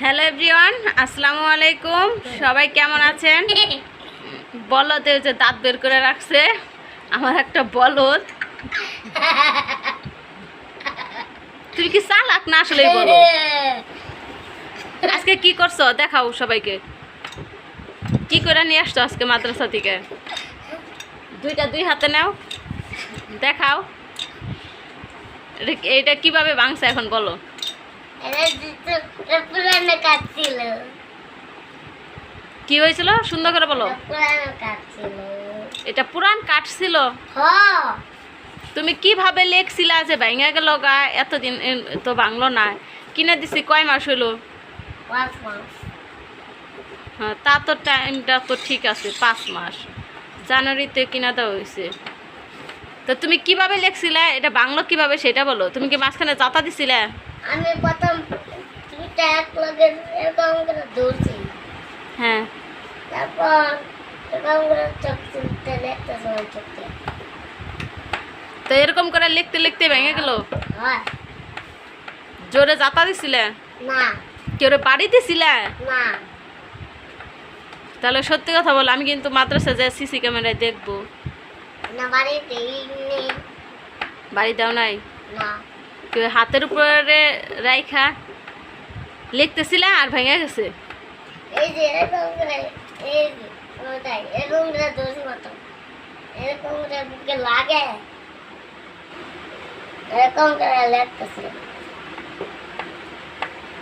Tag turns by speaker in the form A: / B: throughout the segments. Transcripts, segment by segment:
A: Hello everyone, আসসালামু আলাইকুম। সবাই কেমন আছেন? বলদে যে দাঁত বের করে রাখছে, আমার একটা বলদ। তুমি কি চালাক না আসলেই বলো আজকে কি করছ? দেখাও সবাইকে। কি করে নিয়ে আসছো আজকে মাদ্রাসা থেকে? দুইটা দুই হাতে নাও। দেখাও। এটা- কীভাবে ভাঙছে এখন বলো? কি হয়েছিল? সুন্দর করে বলো। এটা পুরান কাঠ ছিল
B: হ
A: তুমি কীভাবে লেখছিলা যে ভেঙে গেল গা এতদিন তো ভাঙলো না। কিনে দিছি কয় মাস হইল? হ্যাঁ তা তো টাইমটা তো ঠিক আছে পাঁচ মাস। জানুয়ারিতে কিনা দেওয়া হয়েছে। তো তুমি কীভাবে লেখছিলা? এটা বাংলো কীভাবে সেটা বলো। তুমি কি মাঝখানে যাতা দিছিলে?
B: আমি প্রথম দুইটা এক লগে এরকম করে দৌড়ছি।
A: হ্যাঁ।
B: তারপর এরকম করে চোখ চিনতে দেখতে সময় চোখে।
A: তো এরকম করে লিখতে লিখতে ভেঙে গেল?
B: হয়।
A: জোরে যাতা দিছিলে?
B: না।
A: কেউ বাড়ি দিছিলে?
B: না।
A: তাহলে সত্যি কথা বলো আমি কিন্তু মাদ্রাসা যে সিসি ক্যামেরায় দেখব।
B: না বাড়িতে
A: বাড়ি দাও নাই?
B: না।
A: হাতের উপরে রাইখা লিখতেছিলে আর ভেঙে গেছে।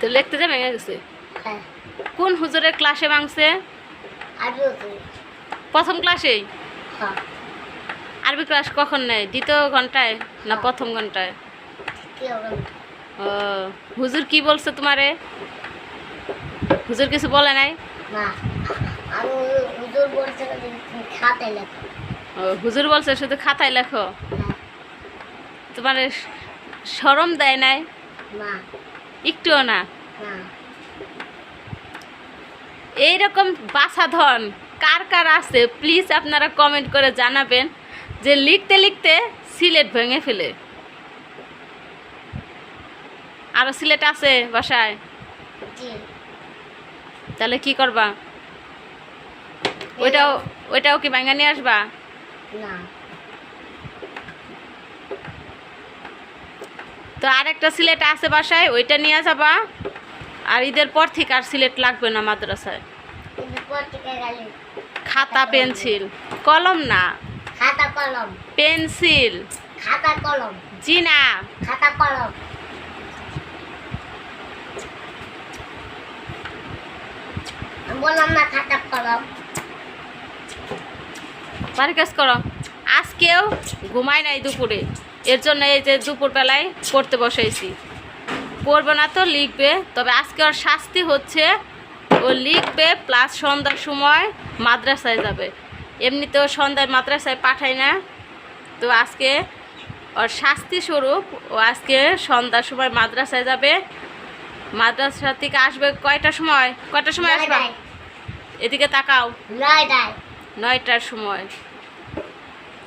A: তো লিখতে যে ভেঙে গেছে।
B: হ্যাঁ।
A: কোন হুজুরের ক্লাসে ভাঙছে? প্রথম ক্লাসেই?
B: হ্যাঁ।
A: আরবি ক্লাস কখন নেয়? দ্বিতীয় ঘন্টায় না। প্রথম ঘন্টায়? ও হুজুর কি বলছে তোমারে? হুজুর কিছু বলে নাই?
B: না আমি হুজুর বলছে যে লেখো।
A: ও হুজুর বলছে শুধু খাতায় লেখো? তোমার সরম দেয় নাই?
B: না।
A: একটুও না?
B: না।
A: এইরকম বাসাধন কার কার আছে? প্লিজ আপনারা কমেন্ট করে জানাবেন যে লিখতে লিখতে সিলেট ভেঙে ফেলে। আরও সিলেট আছে বাসায়? তাহলে কি করবা? ওইটাও ওইটাও কি ভাঙা নিয়ে আসবা?
B: না।
A: তো আরেকটা সিলেট আছে বাসায় ওইটা নিয়ে যাবা। আর ঈদের পর থেকে আর সিলেট লাগবে না মাদ্রাসায়। খাতা পেন্সিল। কলম না?
B: খাতা কলম।
A: পেন্সিল।
B: খাতা কলম।
A: জি না
B: খাতা কলম আমি বললাম কলম
A: বাড়ি কাজ করো। আজকেও ঘুমাই নাই দুপুরে। এর জন্য এই যে দুপুরবেলায় পড়তে বসাইছি। পড়বে না তো লিখবে। তবে আজকে ওর শাস্তি হচ্ছে ও লিখবে প্লাস সন্ধ্যার সময় মাদ্রাসায় যাবে। এমনিতেও সন্ধ্যায় মাদ্রাসায় পাঠায় না। তো আজকে ওর শাস্তি স্বরূপ ও আজকে সন্ধ্যার সময় মাদ্রাসায় যাবে। মাদ্রাসা থেকে আসবে কয়টার সময়? কয়টার সময় আসবে? এদিকে তাকাও।
B: নয়টায়।
A: নয়টার সময়।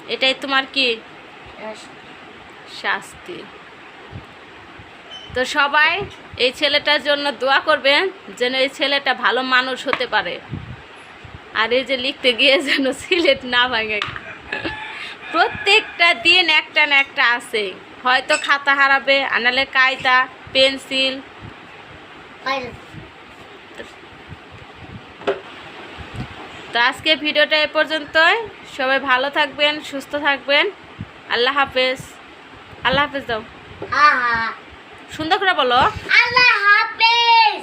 A: এটাই তোমার কি? শাস্তি। তো সবাই এই ছেলেটার জন্য দোয়া করবেন যেন এই ছেলেটা ভালো মানুষ হতে পারে। আর এই যে লিখতে গিয়ে যেন সিলেট না ভাঙে। প্রত্যেকটা দিন একটা না একটা আছে। হয়তো খাতা হারাবে আনালে কায়দা পেন্সিল। তো আজকে ভিডিওটা এ পর্যন্তই। সবাই ভালো থাকবেন সুস্থ থাকবেন। আল্লাহ হাফেজ। আল্লাহ হাফেজ দাও। সুন্দর করে বলো। আল্লাহ হাফেজ।